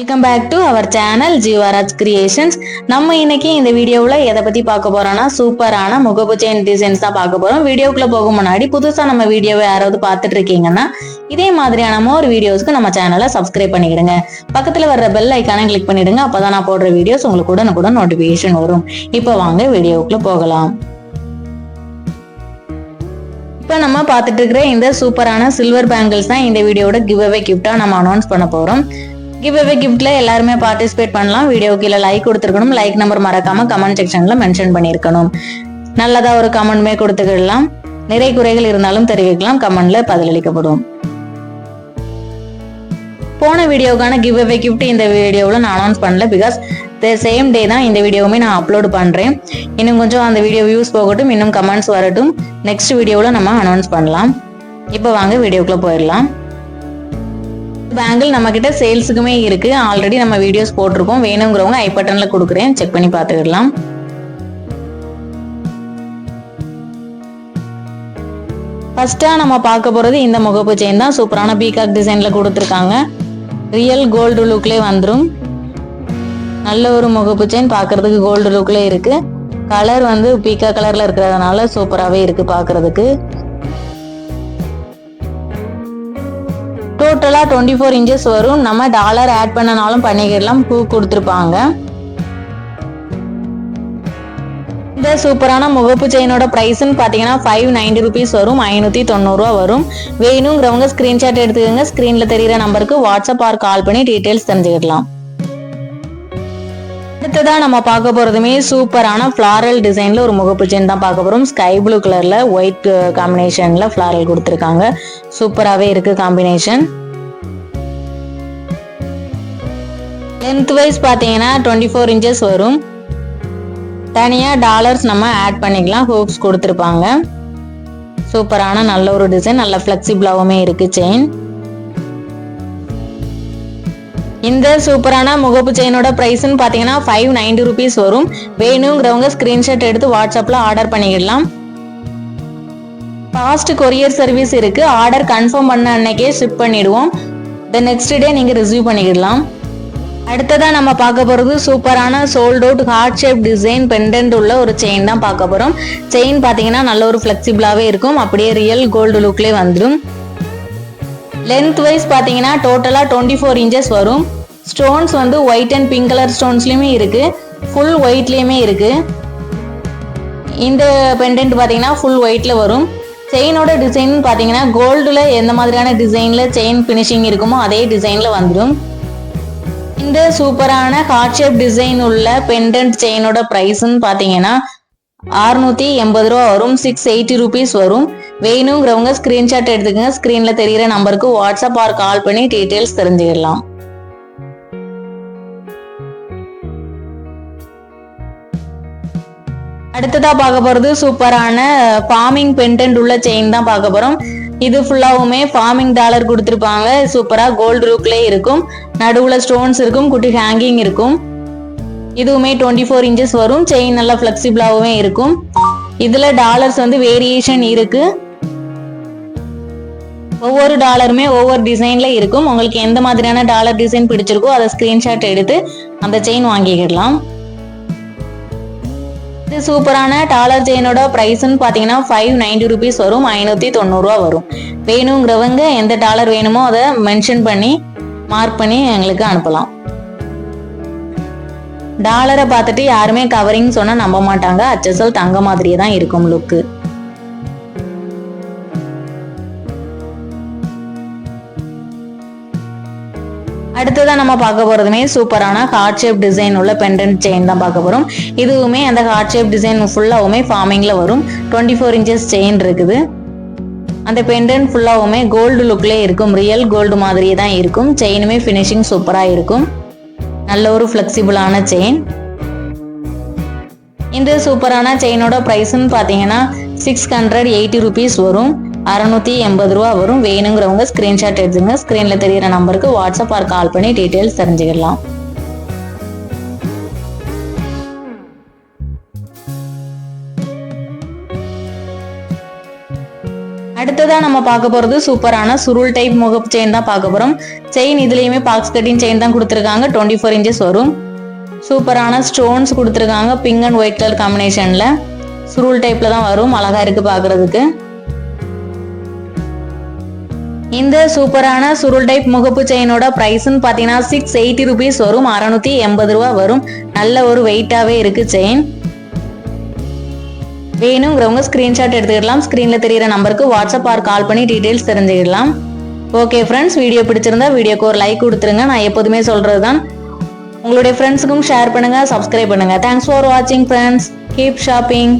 Welcome back to our channel Jeevaraj creations நம்ம இன்னைக்கு இந்த வீடியோவில் எதை பற்றி பார்க்க போறோம்னா சூப்பரான முகப்பு செயின் டிசைன்ஸ் தான் பார்க்க போகிறோம் வீடியோக்குள்ள போக முன்னாடி புதுசாக நம்ம வீடியோவை யாராவது பார்த்துட்டு இருக்கீங்கன்னா இதே மாதிரியான ஒரு வீடியோஸ்க்கு நம்ம சேனலை சப்ஸ்கிரைப் பண்ணிக்கிடுங்க. பக்கத்தில் வர்ற பெல் ஐக்கானை கிளிக் பண்ணிடுங்க. அப்போ தான் நான் போடுற வீடியோஸ் உங்களுக்கு உடனுக்குடன் நோட்டிஃபிகேஷன் வரும். இப்போ வாங்க வீடியோக்குள்ள போகலாம். இப்போ நம்ம பார்த்துட்டு இருக்கிற இந்த சூப்பரான சில்வர் பேங்கிள்ஸ் தான் இந்த வீடியோட கிவ் அவே கிஃப்டாக நம்ம அனௌன்ஸ் பண்ண போகிறோம் கிவ் அவே கிஃப்ட்ல எல்லாருமே பார்ட்டிசிபேட் பண்ணலாம். வீடியோ கீழே லைக் கொடுத்துருக்கணும். லைக் நம்பர் மறக்காம கமெண்ட் செக்ஷன்ல மென்ஷன் பண்ணியிருக்கணும். நல்லதா ஒரு கமெண்ட்மே கொடுத்துக்கிடலாம். நிறை குறைகள் இருந்தாலும் தெரிவிக்கலாம். கமெண்ட்ல பதிலளிக்கப்படும். போன வீடியோக்கான கிவ் அவே கிஃப்ட் இந்த வீடியோவில் நான் அனௌன்ஸ் பண்ணல. பிகாஸ் த சேம் டே தான் இந்த வீடியோவுமே நான் அப்லோட் பண்ணுறேன் இன்னும் கொஞ்சம் அந்த வீடியோ வியூஸ் போகட்டும். இன்னும் கமெண்ட்ஸ் வரட்டும். நெக்ஸ்ட் வீடியோவில் நம்ம அனௌன்ஸ் பண்ணலாம். இப்போ வாங்க வீடியோக்குள்ளே போயிடலாம். பேங்கிள் நம்ம கிட்ட சேல்ஸுக்குமே இருக்கு. ஆல்ரெடி நம்ம வீடியோஸ் போட்டிருக்கோம். வேணுங்கிறவங்க ஐ பட்டன்ல கொடுக்குறேன். செக் பண்ணி பார்த்துக்கிடலாம் ஃபர்ஸ்டா நம்ம பார்க்க போறது இந்த முகப்பு செயின் தான். சூப்பரான பீகாக் டிசைன்ல கொடுத்துருக்காங்க. ரியல் கோல்டு லுக்லேயே வந்துடும் நல்ல ஒரு முகப்பு செயின் பார்க்கறதுக்கு கோல்டு லுக்லேயே இருக்கு. கலர் வந்து பீக்கா கலர்ல இருக்கிறதுனால சூப்பராகவே இருக்கு பார்க்கறதுக்கு. டோட்டலாக டுவெண்ட்டி ஃபோர் இன்ச்சஸ் வரும். நம்ம டாலர் ஆட் பண்ணனாலும் பண்ணிக்கிடலாம் பூ கொடுத்துருப்பாங்க. இந்த சூப்பரான முகப்பு செயினோட ப்ரைஸ்ன்னு பார்த்தீங்கன்னா ஃபைவ் நைன்டி ருபீஸ் வரும். ஐநூற்றி தொண்ணூறுரூவா வரும். வேணுங்கிறவங்க ஸ்க்ரீன்ஷாட் எடுத்துக்கோங்க. ஸ்க்ரீனில் தெரிகிற நம்பருக்கு வாட்ஸ்அப் ஆர் கால் பண்ணி டீட்டெயில்ஸ் தெரிஞ்சுக்கிடலாம். அடுத்ததா நம்ம பார்க்க போறதுமே சூப்பரான ஃப்ளாரல் டிசைன்ல ஒரு முகப்பு செயின் தான் பார்க்க போறோம். ஸ்கை ப்ளூ கலர்ல ஒயிட் காம்பினேஷன்ல ஃப்ளாரல் கொடுத்துருக்காங்க. சூப்பராகவே இருக்கு காம்பினேஷன் லென்த் வைஸ் பார்த்தீங்கன்னா டுவெண்ட்டி ஃபோர் இன்ச்சஸ் வரும். தனியாக டாலர்ஸ் நம்ம ஆட் பண்ணிக்கலாம். ஹோப்ஸ் கொடுத்துருப்பாங்க. சூப்பரான நல்ல ஒரு டிசைன் நல்ல ஃப்ளெக்சிபிளாகவுமே இருக்கு செயின் இந்த சூப்பரான முகப்பு செயினோட ப்ரைஸ்ன்னு பார்த்தீங்கன்னா ஃபைவ் நைன்டி ருபீஸ் வரும். வேணுங்கிறவங்க ஸ்க்ரீன்ஷாட் எடுத்து வாட்ஸ்அப்பில் ஆர்டர் பண்ணிக்கிடலாம் ஃபாஸ்ட் கொரியர் சர்வீஸ் இருக்கு. ஆர்டர் கன்ஃபார்ம் பண்ண அன்னைக்கே ஷிப் பண்ணிடுவோம். த நெக்ஸ்ட் டே நீங்கள் ரிசீவ் பண்ணிக்கிடலாம் அடுத்ததாக நம்ம பார்க்க போகிறது சூப்பரான sold out heart shape design pendant உள்ள ஒரு செயின் தான் பார்க்க போகிறோம் செயின் பார்த்தீங்கன்னா நல்ல ஒரு ஃப்ளெக்சிபிளாகவே இருக்கும். அப்படியே ரியல் கோல்டு லுக்லேயே வந்துடும் லென்த் வைஸ் பார்த்தீங்கன்னா டோட்டலாக டுவெண்ட்டி ஃபோர் இன்ச்சஸ் வரும். ஸ்டோன்ஸ் வந்து ஒயிட் அண்ட் பிங்க் கலர் ஸ்டோன்ஸ்லேயுமே இருக்குது ஃபுல் ஒயிட்லேயுமே இருக்குது இந்த பெண்டன்ட் பார்த்தீங்கன்னா ஃபுல் ஒயிட்ல வரும். செயினோட டிசைன் பார்த்தீங்கன்னா கோல்டில் எந்த மாதிரியான டிசைனில் செயின் ஃபினிஷிங் இருக்குமோ அதே டிசைனில் வந்துடும் இந்த சூப்பரான ஹார்ட் ஷேப் டிசைன் உள்ள பெண்டன்ட் செயினோட ப்ரைஸ்ன்னு பார்த்தீங்கன்னா அறுநூத்தி எண்பது ரூபா வரும். சிக்ஸ் எயிட்டி ருபீஸ் வரும். வேணுங்கிறவங்க ஸ்கிரீன்ஷாட் எடுத்துக்கங்க. ஸ்க்ரீனில் தெரியிற நம்பருக்கு வாட்ஸ்அப் ஆர் கால் பண்ணி டீட்டெயில்ஸ் தெரிஞ்சுக்கலாம் அடுத்ததா பார்க்க போறது சூப்பரான ஃபார்மிங் பென்டென்ட் உள்ள செயின் தான் பார்க்க போறோம். இது ஃபுல்லாவுமே ஃபார்மிங் டாலர் கொடுத்துருப்பாங்க. சூப்பரா கோல்டு ரூக்லேயே இருக்கும். நடுவுல ஸ்டோன்ஸ் இருக்கும். குட்டி ஹேங்கிங் இருக்கும். இதுவுமே டுவெண்ட்டி ஃபோர் இன்ச்சஸ் வரும். செயின் நல்லா ஃப்ளெக்சிபிளாகவும் இருக்கும். இதில் டாலர்ஸ் வந்து வேரியேஷன் இருக்கு. ஒவ்வொரு டாலருமே ஒவ்வொரு டிசைன்ல இருக்கும். உங்களுக்கு எந்த மாதிரியான டாலர் டிசைன் பிடிச்சிருக்கோ அதை ஸ்கிரீன்ஷாட் எடுத்து அந்த செயின் வாங்கிக்கிடலாம். இது சூப்பரான டாலர் செயினோட ப்ரைஸ்ன்னு பார்த்தீங்கன்னா ஃபைவ் நைன்டி ருபீஸ் வரும். ஐநூற்றி தொண்ணூறுரூவா வரும். வேணுங்கிறவங்க எந்த டாலர் வேணுமோ அதை மென்ஷன் பண்ணி மார்க் பண்ணி எங்களுக்கு அனுப்பலாம். டாலரை பார்த்துட்டு யாருமே கவரிங் சொன்னால் நம்ப மாட்டாங்க. அச்சசல் தங்க மாதிரியே தான் இருக்கும் லுக்கு அடுத்ததாக நம்ம பார்க்க போகிறதுமே சூப்பரான ஹார்ட் ஷேப் டிசைன் உள்ள பெண்டன்ட் செயின் தான் பார்க்க போகிறோம் இதுவுமே அந்த ஹார்ட் ஷேப் டிசைன் ஃபுல்லாவுமே ஃபார்மிங்கில் வரும். டுவெண்ட்டி ஃபோர் இன்ச்சஸ் செயின் இருக்குது. அந்த பெண்டன்ட் ஃபுல்லாகவுமே கோல்டு லுக்லேயே இருக்கும். ரியல் கோல்டு மாதிரியே தான் இருக்கும். செயினுமே ஃபினிஷிங் சூப்பராக இருக்கும். நல்ல ஒரு ஃப்ளெக்சிபிளான செயின் இந்த சூப்பரான செயினோட ப்ரைஸ்ன்னு பார்த்தீங்கன்னா சிக்ஸ் ஹண்ட்ரட் எயிட்டி ருபீஸ் வரும். அறநூற்றி எண்பது ரூபா வரும். வேணுங்கிறவங்க ஸ்க்ரீன்ஷாட் எடுத்துங்க. ஸ்க்ரீனில் தெரியிற நம்பருக்கு வாட்ஸ்அப் ஆர் கால் பண்ணி டீட்டெயில்ஸ் தெரிஞ்சுக்கலாம். அடுத்ததாக அடுத்ததா நம்ம பார்க்க போறது சூப்பரான சுருள் டைப் முகப்பு செயின் தான் பார்க்க போறோம். செயின் இதுலயுமே பாக்ஸ் கட்டிங் செயின் தான் கொடுத்துருக்காங்க. டுவெண்ட்டி ஃபோர் இன்ச்சஸ் வரும். சூப்பரான ஸ்டோன்ஸ் கொடுத்துருக்காங்க. பிங்க் அண்ட் ஒயிட் கலர் காம்பினேஷன்ல சுருள் டைப்ல தான் வரும். அழகா இருக்கு பார்க்குறதுக்கு. இந்த சூப்பரான சுருள் டைப் முகப்பு செயினோட ப்ரைஸ்ன்னு பார்த்தீங்கன்னா சிக்ஸ் எயிட்டி ருபீஸ் வரும். அறநூற்றி எண்பது ரூபா வரும். நல்ல ஒரு வெயிட்டாவே இருக்கு செயின் வேணுங்கிறவங்க ஸ்க்ரீன்ஷாட் எடுத்துக்கிடலாம். ஸ்க்ரீனில் தெரியிற நம்பருக்கு வாட்ஸ்அப் ஆர் கால் பண்ணி டீட்டெயில்ஸ் தெரிஞ்சுக்கிடலாம். ஓகே ஃப்ரெண்ட்ஸ் வீடியோ பிடிச்சிருந்தா வீடியோக்கு ஒரு லைக் கொடுத்துருங்க. நான் எப்போதுமே சொல்கிறது தான் உங்களுடைய ஃப்ரெண்ட்ஸுக்கும் ஷேர் பண்ணுங்கள் சப்ஸ்கிரைப் பண்ணுங்கள் தேங்க்ஸ் ஃபார் வாட்சிங் ஃப்ரெண்ட்ஸ் கீப் ஷாப்பிங்